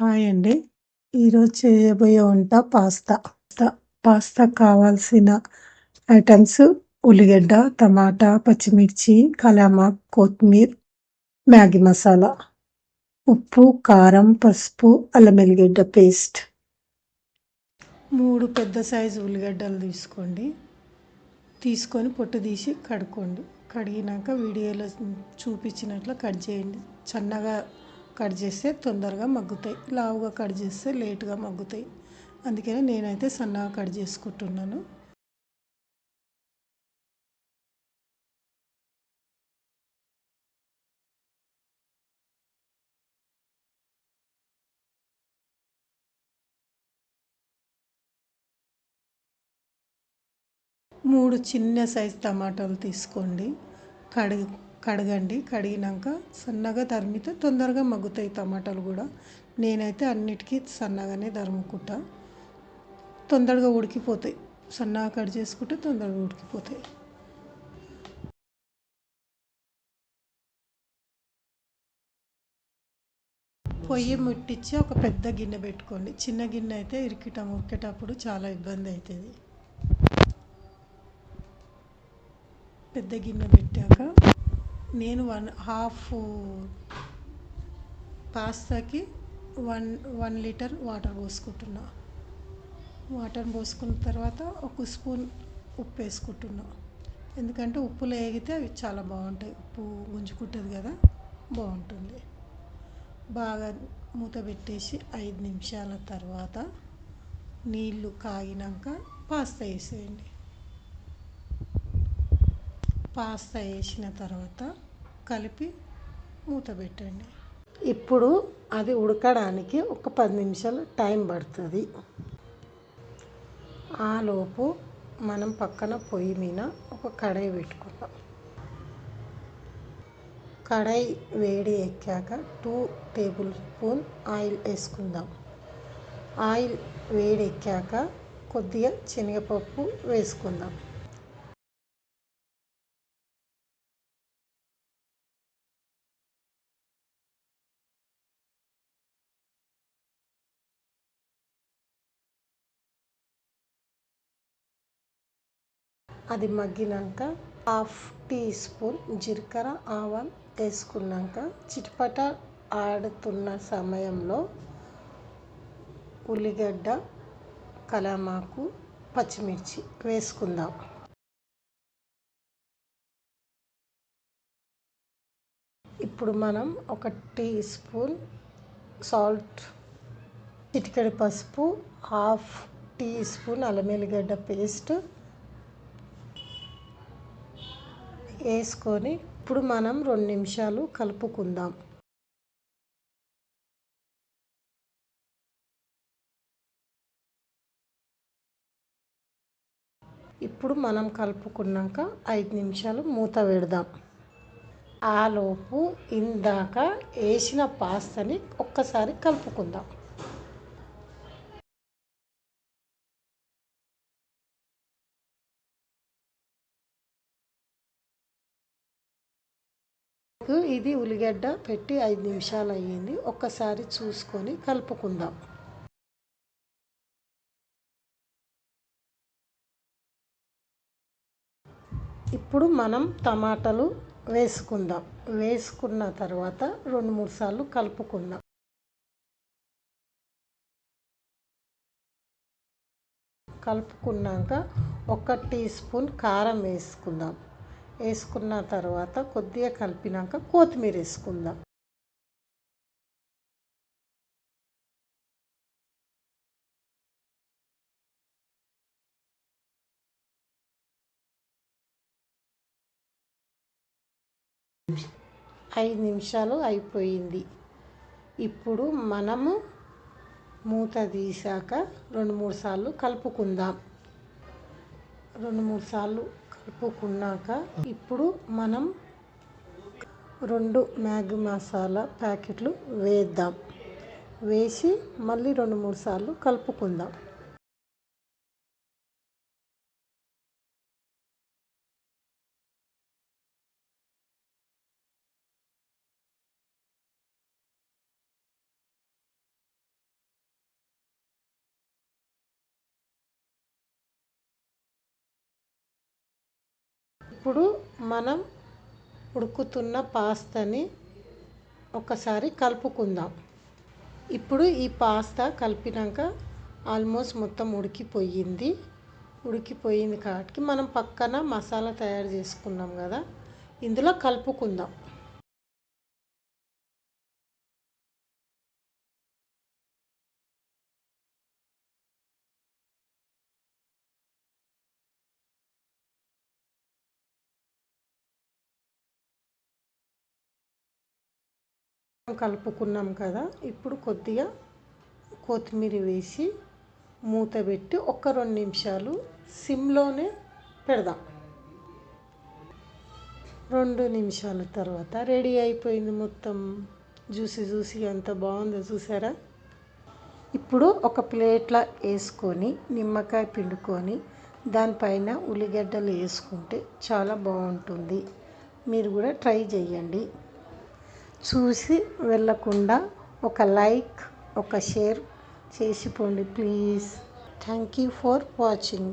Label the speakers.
Speaker 1: Hi అండి. ఈరోజు చేయబోయే వంట పాస్తా. పాస్తా కావాల్సిన ఐటెమ్స్ ఉల్లిగడ్డ, టమాటా, పచ్చిమిర్చి, కలామా కొత్తిమీర్ మ్యాగీ మసాలా, ఉప్పు, కారం, పసుపు, అల్లం ఎల్లిగడ్డ పేస్ట్. మూడు పెద్ద సైజు ఉల్లిగడ్డలు తీసుకోండి. తీసుకొని పొట్టు తీసి కడుక్కోండి. కడిగినాక వీడియోలో చూపించినట్లు కట్ చేయండి. సన్నగా కట్ చేస్తే తొందరగా మగ్గుతాయి. లావుగా కట్ చేస్తే లేటుగా మగ్గుతాయి. అందుకనే నేనైతే సన్నగా కట్ చేసుకుంటున్నాను. మూడు చిన్న సైజు టమాటాలు తీసుకోండి. కడిగి కడగండి. కడిగినాక సన్నగా తరిమితే తొందరగా మగ్గుతాయి టమాటాలు కూడా. నేనైతే అన్నిటికీ సన్నగానే తరుముకుంటా. తొందరగా ఉడికిపోతాయి. సన్నగా కట్ చేసుకుంటే తొందరగా ఉడికిపోతాయి. పొయ్యి ముట్టించి ఒక పెద్ద గిన్నె పెట్టుకోండి. చిన్న గిన్నె అయితే ఇరికిటం ఉరికేటప్పుడు చాలా ఇబ్బంది అవుతుంది. పెద్ద గిన్నె పెట్టాక నేను వన్ హాఫ్ పాస్తాకి వన్ వన్ లీటర్ వాటర్ పోసుకుంటున్నా. వాటర్ పోసుకున్న తర్వాత ఒక స్పూన్ ఉప్పు వేసుకుంటున్నా. ఎందుకంటే ఉప్పులో వేగితే అవి చాలా బాగుంటాయి. ఉప్పు గుంజుకుంటుంది కదా బాగుంటుంది. బాగా మూత పెట్టేసి ఐదు నిమిషాల తర్వాత నీళ్ళు కాగినాక పాస్తా వేసేయండి. పాస్తా వేసిన తర్వాత కలిపి మూత పెట్టండి. ఇప్పుడు అది ఉడకడానికి ఒక పది నిమిషాలు టైం పడుతుంది. ఆలోపు మనం పక్కన పొయ్యి మీద ఒక కడాయి పెట్టుకుందాం. కడాయి వేడి ఎక్కాక టూ టేబుల్ స్పూన్ ఆయిల్ వేసుకుందాం. ఆయిల్ వేడి ఎక్కాక కొద్దిగా శనగపప్పు వేసుకుందాం. అది మగ్గినాక హాఫ్ టీ స్పూన్ జీలకర్ర, ఆవాలు వేసుకున్నాక చిటపట ఆడుతున్న సమయంలో ఉల్లిగడ్డ, కలామాకు, పచ్చిమిర్చి వేసుకుందాం. ఇప్పుడు మనం ఒక టీ స్పూన్ సాల్ట్, చిటికెడు పసుపు, హాఫ్ టీ స్పూన్ అల్లం ఎల్లిగడ్డ పేస్ట్ వేసుకొని ఇప్పుడు మనం రెండు నిమిషాలు కలుపుకుందాం. ఇప్పుడు మనం కలుపుకున్నాక ఐదు నిమిషాలు మూత పెడదాం. ఆలోపు ఇందాక వేసిన పాస్తాని ఒక్కసారి కలుపుకుందాం. ఇది ఉల్లిగడ్డ పెట్టి ఐదు నిమిషాలు అయ్యింది. ఒక్కసారి చూసుకొని కలుపుకుందాం. ఇప్పుడు మనం టమాటాలు వేసుకుందాం. వేసుకున్న తర్వాత రెండు మూడు సార్లు కలుపుకుందాం. కలుపుకున్నాక ఒక టీ స్పూన్ కారం వేసుకుందాం. వేసుకున్న తర్వాత కొద్దిగా కలిపినాక కొత్తిమీర వేసుకుందాం. ఐదు నిమిషాలు అయిపోయింది. ఇప్పుడు మనము మూత తీసాక రెండు మూడు సార్లు కలుపుకుందాం. రెండు మూడు సార్లు కలుపుకున్నాక ఇప్పుడు మనం రెండు మ్యాగీ మసాలా ప్యాకెట్లు వేద్దాం. వేసి మళ్ళీ రెండు మూడు సార్లు కలుపుకుందాం. ఇప్పుడు మనం ఉడుకుతున్న పాస్తాని ఒకసారి కలుపుకుందాం. ఇప్పుడు ఈ పాస్తా కలిపినాక ఆల్మోస్ట్ మొత్తం ఉడికిపోయింది. ఉడికిపోయింది కాబట్టి మనం పక్కన మసాలా తయారు చేసుకున్నాం కదా ఇందులో కలుపుకుందాం. కలుపుకున్నాం కదా ఇప్పుడు కొద్దిగా కొత్తిమీర వేసి మూత పెట్టి ఒక రెండు నిమిషాలు సిమ్లోనే పెడదాం. రెండు నిమిషాల తర్వాత రెడీ అయిపోయింది మొత్తం. జ్యూసి జ్యూసి ఎంత బాగుందో చూసారా? ఇప్పుడు ఒక ప్లేట్లో వేసుకొని నిమ్మకాయ పిండుకొని దానిపైన ఉల్లిగడ్డలు వేసుకుంటే చాలా బాగుంటుంది. మీరు కూడా ట్రై చేయండి. చూసి వెళ్ళకుండా ఒక లైక్ ఒక share చేసిపోండి please. Thank you for watching.